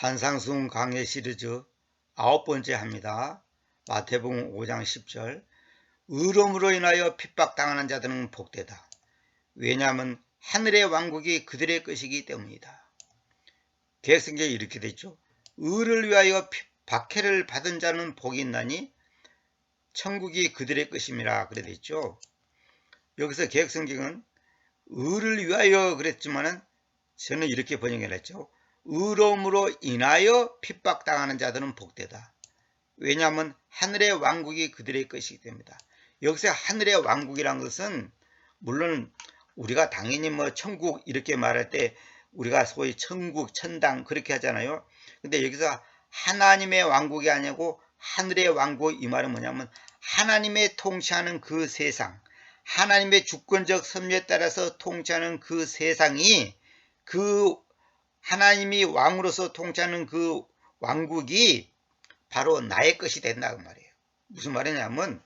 산상수훈 강해 시리즈 아홉 번째 합니다. 마태복음 5장 10절 의로움으로 인하여 핍박당하는 자들은 복되다. 왜냐하면 하늘의 왕국이 그들의 것이기 때문이다. 계획성경에 이렇게 됐죠. 의를 위하여 핍- 박해를 받은 자는 복이 있나니 천국이 그들의 것임이라 그래 됐죠. 여기서 계획성경은 의를 위하여 그랬지만은 저는 이렇게 번역을 했죠. 의로움으로 인하여 핍박당하는 자들은 복되다. 왜냐하면 하늘의 왕국이 그들의 것이기 때문이다. 여기서 하늘의 왕국이란 것은 물론 우리가 당연히 뭐 천국 이렇게 말할 때 우리가 소위 천국, 천당 그렇게 하잖아요. 근데 여기서 하나님의 왕국이 아니고 하늘의 왕국 이 말은 뭐냐면 하나님의 통치하는 그 세상, 하나님의 주권적 섭리에 따라서 통치하는 그 세상이 그 하나님이 왕으로서 통치하는 그 왕국이 바로 나의 것이 된다 그 말이에요. 무슨 말이냐면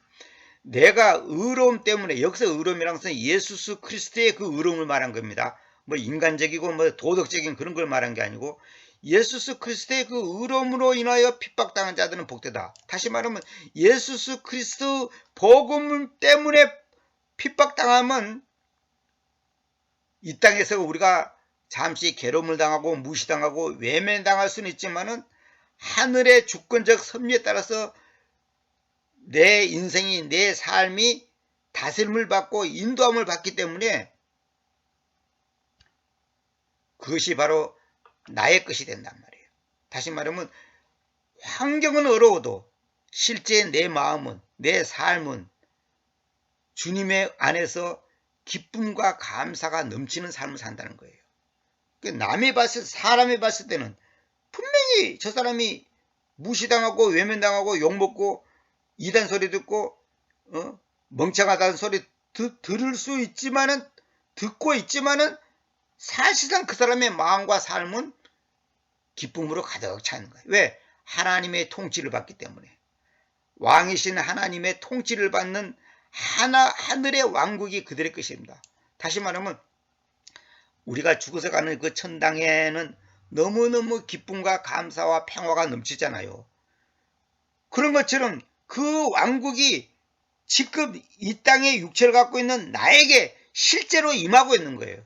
내가 의로움 때문에 여기서 의로움이란 것은 예수 그리스도의 그 의로움을 말한 겁니다. 뭐 인간적이고 뭐 도덕적인 그런 걸 말한 게 아니고 예수 그리스도의 그 의로움으로 인하여 핍박당한 자들은 복되다. 다시 말하면 예수 그리스도 복음 때문에 핍박당하면 이 땅에서 우리가 잠시 괴로움을 당하고 무시당하고 외면당할 수는 있지만은 하늘의 주권적 섭리에 따라서 내 인생이 내 삶이 다스림을 받고 인도함을 받기 때문에 그것이 바로 나의 것이 된단 말이에요. 다시 말하면 환경은 어려워도 실제 내 마음은 내 삶은 주님의 안에서 기쁨과 감사가 넘치는 삶을 산다는 거예요. 그 남이 봤을 사람이 봤을 때는 분명히 저 사람이 무시당하고 외면당하고 욕먹고 이단 소리 듣고 어? 멍청하다는 소리 드, 들을 수 있지만은 듣고 있지만은 사실상 그 사람의 마음과 삶은 기쁨으로 가득 차는 거예요. 왜? 하나님의 통치를 받기 때문에 왕이신 하나님의 통치를 받는 하나 하늘의 왕국이 그들의 것입니다. 다시 말하면 우리가 죽어서 가는 그 천당에는 너무너무 기쁨과 감사와 평화가 넘치잖아요. 그런 것처럼 그 왕국이 지금 이 땅에 육체를 갖고 있는 나에게 실제로 임하고 있는 거예요.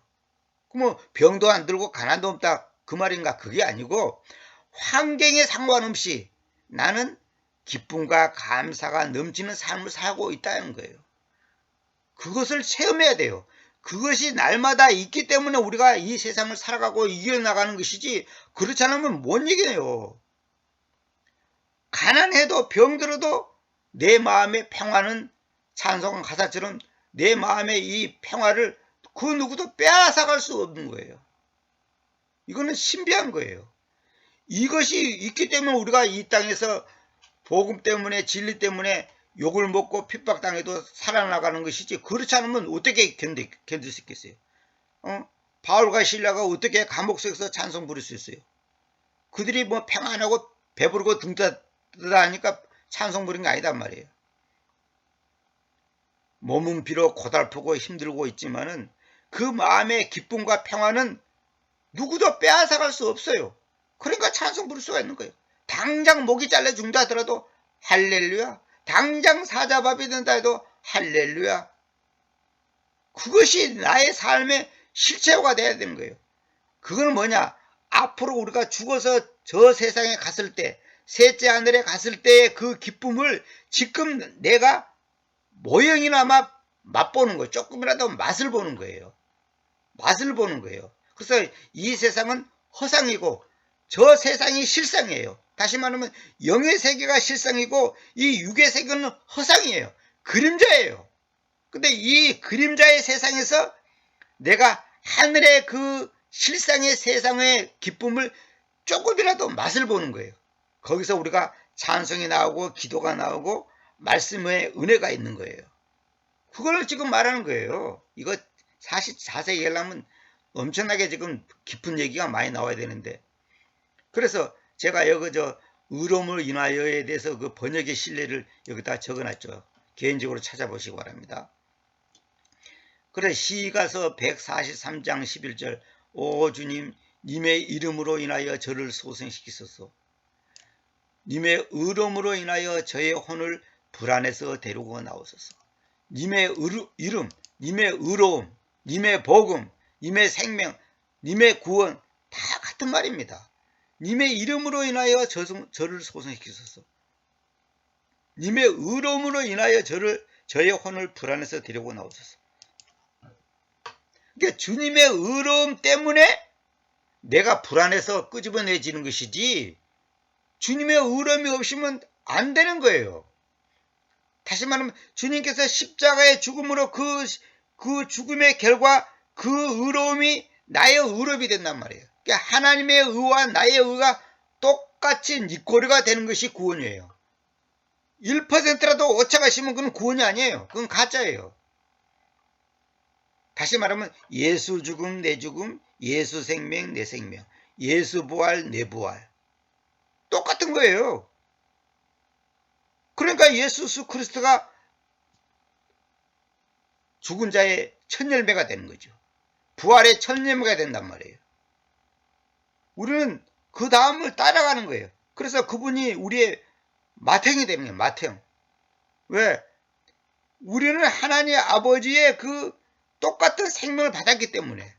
그럼 병도 안 들고 가난도 없다 그 말인가? 그게 아니고 환경에 상관없이 나는 기쁨과 감사가 넘치는 삶을 살고 있다는 거예요. 그것을 체험해야 돼요. 그것이 날마다 있기 때문에 우리가 이 세상을 살아가고 이겨나가는 것이지 그렇지 않으면 뭔 얘기예요. 가난해도 병들어도 내 마음의 평화는 찬송 가사처럼 내 마음의 이 평화를 그 누구도 빼앗아갈 수 없는 거예요. 이거는 신비한 거예요. 이것이 있기 때문에 우리가 이 땅에서 복음 때문에 진리 때문에 욕을 먹고 핍박당해도 살아나가는 것이지 그렇지 않으면 어떻게 견디, 견딜 수 있겠어요? 어? 바울과 신라가 어떻게 감옥 속에서 찬송 부를 수 있어요? 그들이 뭐 평안하고 배부르고 등떠다 하니까 찬송 부른 게 아니단 말이에요. 몸은 비록 고달프고 힘들고 있지만은 그 마음의 기쁨과 평화는 누구도 빼앗아갈 수 없어요. 그러니까 찬송 부를 수가 있는 거예요. 당장 목이 잘려 죽다 하더라도 할렐루야. 당장 사자밥이 된다 해도 할렐루야. 그것이 나의 삶의 실체화가 돼야 되는 거예요. 그건 뭐냐? 앞으로 우리가 죽어서 저 세상에 갔을 때, 셋째 하늘에 갔을 때의 그 기쁨을 지금 내가 모형이나마 맛보는 거예요. 조금이라도 맛을 보는 거예요. 맛을 보는 거예요. 그래서 이 세상은 허상이고 저 세상이 실상이에요. 다시 말하면 영의 세계가 실상이고 이 육의 세계는 허상이에요. 그림자예요. 근데 이 그림자의 세상에서 내가 하늘의 그 실상의 세상의 기쁨을 조금이라도 맛을 보는 거예요. 거기서 우리가 찬송이 나오고 기도가 나오고 말씀의 은혜가 있는 거예요. 그걸 지금 말하는 거예요. 이거 사실 자세히 얘기하려면 엄청나게 지금 깊은 얘기가 많이 나와야 되는데 그래서 제가 여기 저 의로움을 인하여에 대해서 그 번역의 신뢰를 여기다 적어놨죠. 개인적으로 찾아보시기 바랍니다. 그래 시가서 143장 11절 오 주님 님의 이름으로 인하여 저를 소생시키소서. 님의 의로움으로 인하여 저의 혼을 불안에서 데리고 나오소서. 님의 의루, 이름, 님의 의로움, 님의 복음, 님의 생명, 님의 구원 다 같은 말입니다. 님의 이름으로 인하여 저, 저를 소생시키소서. 님의 의로움으로 인하여 저를 저의 혼을 불안에서 데리고 나오소서. 그러니까 주님의 의로움 때문에 내가 불안해서 끄집어내지는 것이지 주님의 의로움이 없으면 안 되는 거예요. 다시 말하면 주님께서 십자가의 죽음으로 그, 그 죽음의 결과 그 의로움이 나의 의로움이 된단 말이에요. 그러니까 하나님의 의와 나의 의가 똑같이 니꼬리가 되는 것이 구원이에요. 1%라도 오차가 있으면 그건 구원이 아니에요. 그건 가짜예요. 다시 말하면 예수 죽음 내 죽음, 예수 생명 내 생명, 예수 부활 내 부활. 똑같은 거예요. 그러니까 예수 그리스도가 죽은 자의 첫 열매가 되는 거죠. 부활의 첫 열매가 된단 말이에요. 우리는 그 다음을 따라가는 거예요. 그래서 그분이 우리의 마탱이 거예요. 마탱. 왜? 우리는 하나님 아버지의 그 똑같은 생명을 받았기 때문에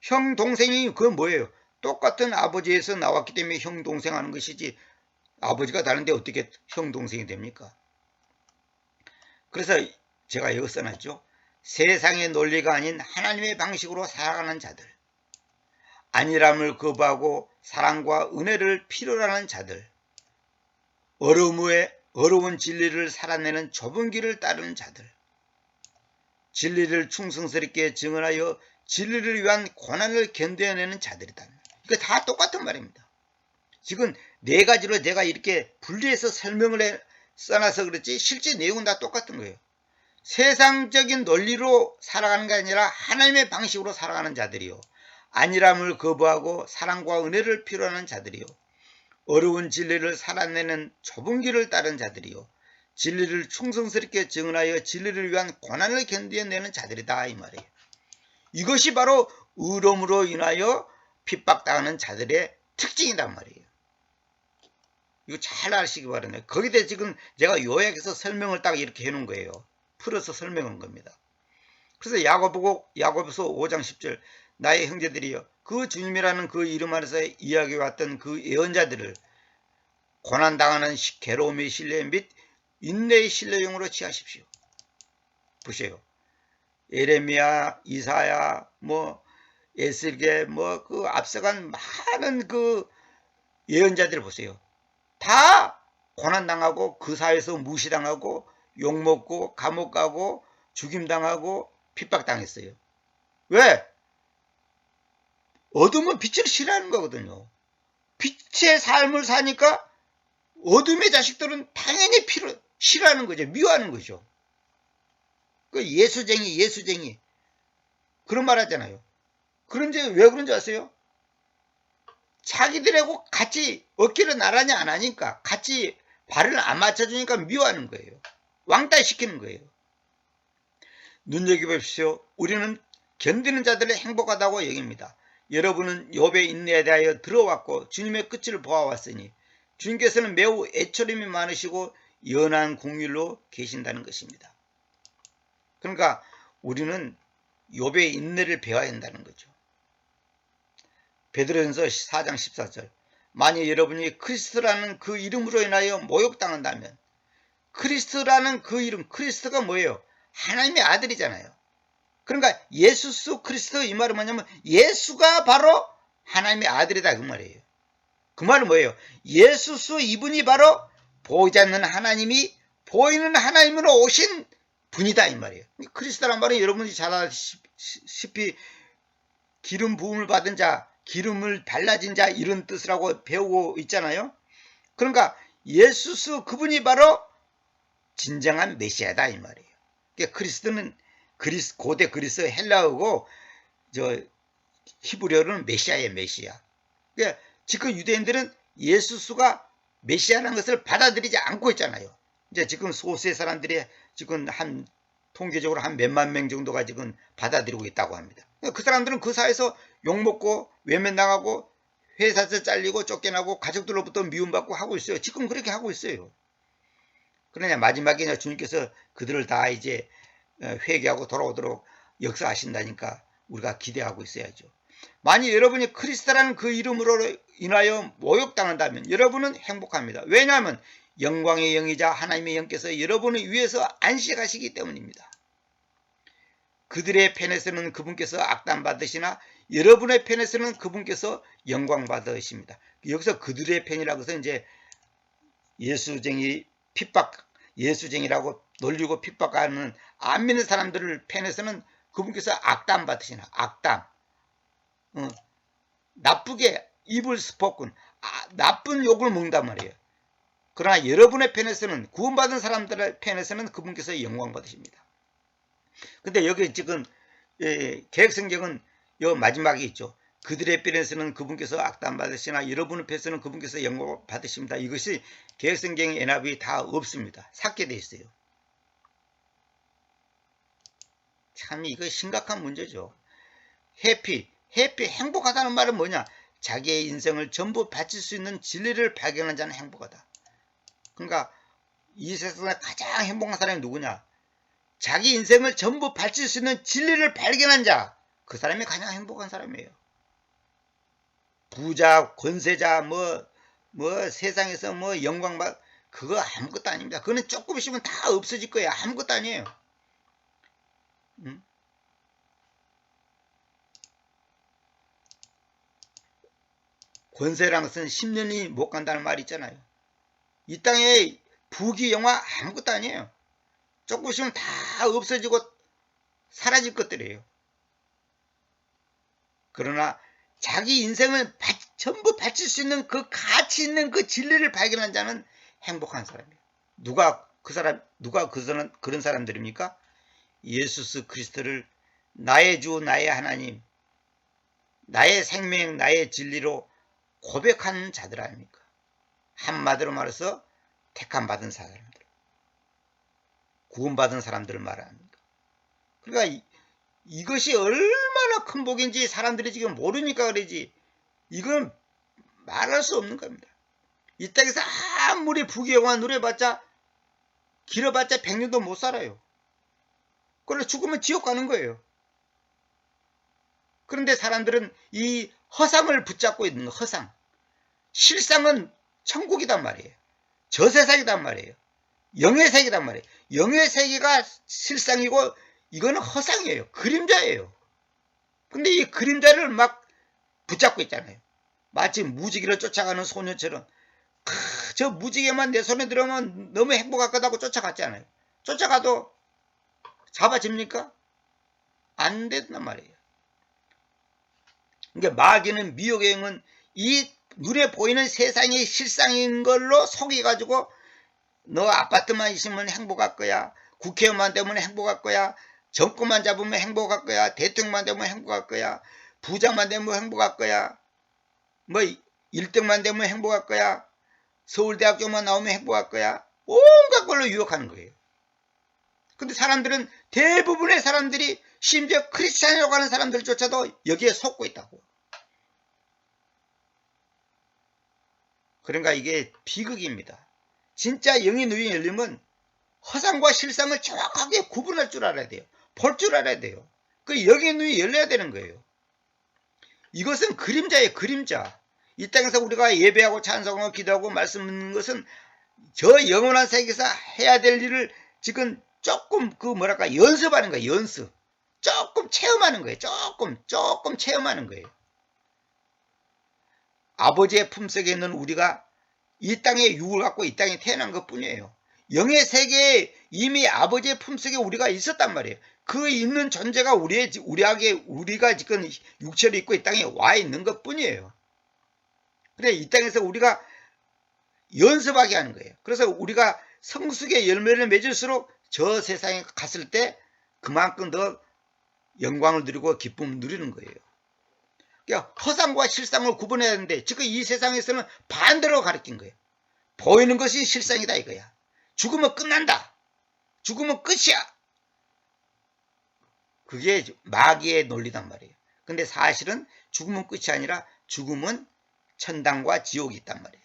형 동생이 그건 뭐예요? 똑같은 아버지에서 나왔기 때문에 형 동생 하는 것이지 아버지가 다른데 어떻게 형 동생이 됩니까? 그래서 제가 여기 써놨죠. 세상의 논리가 아닌 하나님의 방식으로 살아가는 자들 안일함을 거부하고 사랑과 은혜를 필요로 하는 자들 어려움에 어려운 진리를 살아내는 좁은 길을 따르는 자들 진리를 충성스럽게 증언하여 진리를 위한 고난을 견뎌내는 자들이다. 이거 다 똑같은 말입니다. 지금 네 가지로 내가 이렇게 분리해서 설명을 해, 써놔서 그렇지 실제 내용은 다 똑같은 거예요. 세상적인 논리로 살아가는 게 아니라 하나님의 방식으로 살아가는 자들이요. 안일함을 거부하고 사랑과 은혜를 필요하는 자들이요. 어려운 진리를 살아내는 좁은 길을 따른 자들이요. 진리를 충성스럽게 증언하여 진리를 위한 고난을 견뎌내는 자들이다 이 말이에요. 이것이 바로 의로움으로 인하여 핍박당하는 자들의 특징이란 말이에요. 이거 잘 아시기 바랍니다. 대해 지금 제가 요약해서 설명을 딱 이렇게 해놓은 거예요. 풀어서 설명한 겁니다. 그래서 야고보고 야고보서 5장 10절 나의 형제들이여 그 주님이라는 그 이름 안에서 이야기해왔던 그 예언자들을 고난당하는 괴로움의 신뢰 및 인내의 신뢰용으로 취하십시오. 보세요. 에레미야, 이사야, 뭐 에스겔, 뭐그 앞서간 많은 그 예언자들 보세요. 다 고난당하고 그 사회에서 무시당하고 욕먹고 감옥 가고 죽임당하고 핍박당했어요. 왜? 어둠은 빛을 싫어하는 거거든요. 빛의 삶을 사니까 어둠의 자식들은 당연히 필요, 싫어하는 거죠. 미워하는 거죠. 그 예수쟁이, 예수쟁이. 그런 말 하잖아요. 그런지 왜 그런지 아세요? 자기들하고 같이 어깨를 나란히 안 하니까 같이 발을 안 맞춰주니까 미워하는 거예요. 왕따 시키는 거예요. 눈여겨보십시오. 우리는 견디는 자들을 행복하다고 여깁니다. 여러분은 욥의 인내에 대하여 들어왔고 주님의 끝을 보아왔으니 주님께서는 매우 애처림이 많으시고 연한 공율로 계신다는 것입니다. 그러니까 우리는 욥의 인내를 배워야 한다는 거죠. 베드로전서 4장 14절 만약 여러분이 크리스트라는 그 이름으로 인하여 모욕당한다면 크리스트라는 그 이름 크리스트가 뭐예요? 하나님의 아들이잖아요. 그러니까 예수스 크리스트 이 말은 뭐냐면 예수가 바로 하나님의 아들이다 그 말이에요. 그 말은 뭐예요? 예수스 이분이 바로 보이지 않는 하나님이 보이는 하나님으로 오신 분이다 이 말이에요. 크리스도란 말은 여러분이 잘 아시피 기름 부음을 받은 자, 기름을 발라진 자 이런 뜻이라고 배우고 있잖아요. 그러니까 예수스 그분이 바로 진정한 메시아다 이 말이에요. 그러니까 그리스도는 그리스 고대 그리스 헬라어고 저 히브리어로는 메시아의 메시아. 그러니까 지금 유대인들은 예수스가 메시아라는 것을 받아들이지 않고 있잖아요. 이제 지금 소수의 사람들이 지금 한 통계적으로 한 몇만 명 정도가 지금 받아들이고 있다고 합니다. 그 사람들은 그 사회에서 욕먹고 외면당하고 회사에서 잘리고 쫓겨나고 가족들로부터 미움받고 하고 있어요. 지금 그렇게 하고 있어요. 그러냐 마지막에 주님께서 그들을 다 이제 어, 회개하고 돌아오도록 역사하신다니까 우리가 기대하고 있어야죠. 만약 여러분이 크리스타라는 그 이름으로 인하여 모욕당한다면 여러분은 행복합니다. 왜냐하면 영광의 영이자 하나님의 영께서 여러분을 위해서 안식하시기 때문입니다. 그들의 편에서는 그분께서 악담 받으시나 여러분의 편에서는 그분께서 영광 받으십니다. 여기서 그들의 편이라고 해서 이제 예수쟁이 핍박 예수쟁이라고 놀리고 핍박하는 안 믿는 사람들을 편에서는 그분께서 악담 받으시나 악담 어, 나쁘게 입을 스포군 아, 나쁜 욕을 먹는단 말이에요. 그러나 여러분의 편에서는 구원받은 사람들의 편에서는 그분께서 영광 받으십니다. 근데 여기 지금 예, 계획성경은 요 마지막에 있죠. 그들의 편에서는 그분께서 악담 받으시나 여러분의 편에서는 그분께서 영광 받으십니다. 이것이 계획성경 연합이 다 없습니다. 삭제되어 있어요. 참 이거 심각한 문제죠. 해피, 해피, 행복하다는 말은 뭐냐? 자기의 인생을 전부 바칠 수 있는 진리를 발견한 자는 행복하다. 그러니까 이 세상에 가장 행복한 사람이 누구냐? 자기 인생을 전부 바칠 수 있는 진리를 발견한 자. 그 사람이 가장 행복한 사람이에요. 부자, 권세자, 뭐, 뭐, 세상에서 뭐, 영광받, 그거 아무것도 아닙니다. 그거는 조금 있으면 다 없어질 거예요. 아무것도 아니에요. 응? 권세라는 것은 10년이 못 간다는 말이 있잖아요. 이 땅에 부귀 영화 아무것도 아니에요. 조금 있으면 다 없어지고 사라질 것들이에요. 그러나 자기 인생을 바, 전부 바칠 수 있는 그 가치 있는 그 진리를 발견한 자는 행복한 사람이에요. 누가 그 사람 누가 그 사람 그런 사람들입니까? 예수스 그리스도를 나의 주 나의 하나님 나의 생명 나의 진리로 고백하는 자들 아닙니까? 한마디로 말해서 택함 받은 사람들 구원받은 사람들을 말합니다. 그러니까 이, 이것이 얼마나 큰 복인지 사람들이 지금 모르니까 그러지 이건 말할 수 없는 겁니다. 이 땅에서 아무리 부귀영화 누려봤자 길어봤자 백년도 못 살아요. 그걸로 죽으면 지옥 가는 거예요. 그런데 사람들은 이 허상을 붙잡고 있는 거, 허상. 실상은 천국이단 말이에요. 저 세상이단 말이에요. 영의 세계단 말이에요. 영의 세계가 실상이고 이거는 허상이에요. 그림자예요. 근데 이 그림자를 막 붙잡고 있잖아요. 마치 무지개를 쫓아가는 소녀처럼 크, 저 무지개만 내 손에 들어오면 너무 행복할 거다고 쫓아갔잖아요. 쫓아가도 잡아집니까? 안 된단 말이에요. 그러니까 마귀는 미혹의 영은 이 눈에 보이는 세상이 실상인 걸로 속여가지고 너 아파트만 있으면 행복할 거야. 국회의원만 되면 행복할 거야. 정권만 잡으면 행복할 거야. 대통령만 되면 행복할 거야. 부장만 되면 행복할 거야. 뭐 1등만 되면 행복할 거야. 서울대학교만 나오면 행복할 거야. 온갖 걸로 유혹하는 거예요. 근데 사람들은 대부분의 사람들이 심지어 크리스찬이라고 하는 사람들조차도 여기에 속고 있다고. 그러니까 이게 비극입니다. 진짜 영의 눈이 열리면 허상과 실상을 정확하게 구분할 줄 알아야 돼요. 볼 줄 알아야 돼요. 그 영의 눈이 열려야 되는 거예요. 이것은 그림자예요. 그림자. 이 땅에서 우리가 예배하고 찬송하고 기도하고 말씀 듣는 것은 저 영원한 세계에서 해야 될 일을 지금 조금 그 뭐랄까 연습하는 거예요. 연습. 조금 체험하는 거예요. 조금 조금 체험하는 거예요. 아버지의 품속에 있는 우리가 이 땅에 육을 갖고 이 땅에 태어난 것 뿐이에요. 영의 세계에 이미 아버지의 품속에 우리가 있었단 말이에요. 그 있는 존재가 우리의, 우리에게, 우리가 지금 육체를 입고 이 땅에 와 있는 것 뿐이에요. 그래, 이 땅에서 우리가 연습하게 하는 거예요. 그래서 우리가 성숙의 열매를 맺을수록 저 세상에 갔을 때 그만큼 더 영광을 누리고 기쁨을 누리는 거예요. 그러니까 허상과 실상을 구분해야 하는데 지금 이 세상에서는 반대로 가르친 거예요. 보이는 것이 실상이다 이거야. 죽으면 끝난다. 죽으면 끝이야. 그게 마귀의 논리단 말이에요. 근데 사실은 죽음은 끝이 아니라 죽음은 천당과 지옥이 있단 말이에요.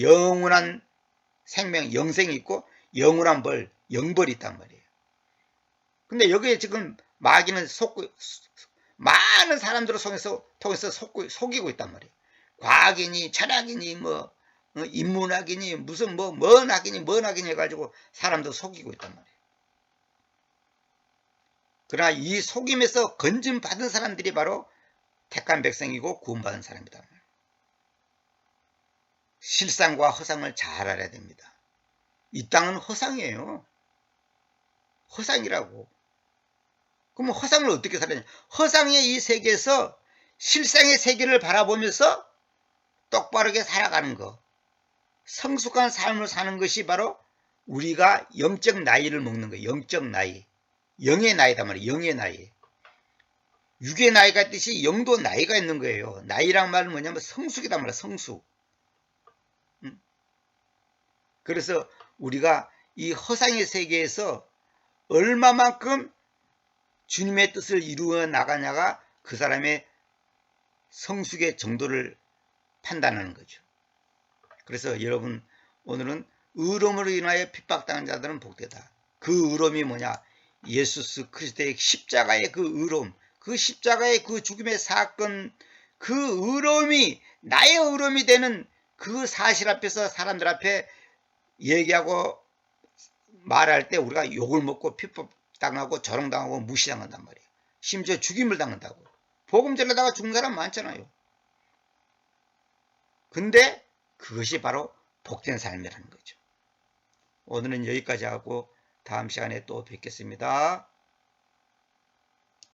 영원한 생명, 영생이 있고 영원한 벌, 영벌이 있단 말이에요. 근데 여기에 지금 마귀는 속고 많은 사람들을 통해서 통해서 속고, 속이고 있단 말이에요. 과학이니 철학이니 뭐 어, 인문학이니 무슨 뭐 뭔학이니 뭔학이니 해가지고 사람들 속이고 있단 말이에요. 그러나 이 속임에서 건진 받은 사람들이 바로 택한 백성이고 구원받은 사람이다. 실상과 허상을 잘 알아야 됩니다. 이 땅은 허상이에요. 허상이라고. 그럼 허상을 어떻게 살아야 허상의 이 세계에서 실상의 세계를 바라보면서 똑바르게 살아가는 것. 성숙한 삶을 사는 것이 바로 우리가 영적 나이를 먹는 거예요. 영적 나이. 영의 나이다 말이에요. 영의 나이. 육의 나이가 있듯이 영도 나이가 있는 거예요. 나이란 말은 뭐냐면 성숙이다 말이에요. 성숙. 음? 그래서 우리가 이 허상의 세계에서 얼마만큼 주님의 뜻을 이루어 나가냐가 그 사람의 성숙의 정도를 판단하는 거죠. 그래서 여러분 오늘은 의로움으로 인하여 핍박당한 자들은 복되다. 그 의로움이 뭐냐? 예수스 그리스도의 십자가의 그 의로움, 그 십자가의 그 죽음의 사건, 그 의로움이 나의 의로움이 되는 그 사실 앞에서 사람들 앞에 얘기하고 말할 때 우리가 욕을 먹고 핍박당하고 조롱당하고 무시당한단 말이에요. 심지어 죽임을 당한다고. 복음 전하다가 죽은 사람 많잖아요. 근데 그것이 바로 복된 삶이라는 거죠. 오늘은 여기까지 하고 다음 시간에 또 뵙겠습니다.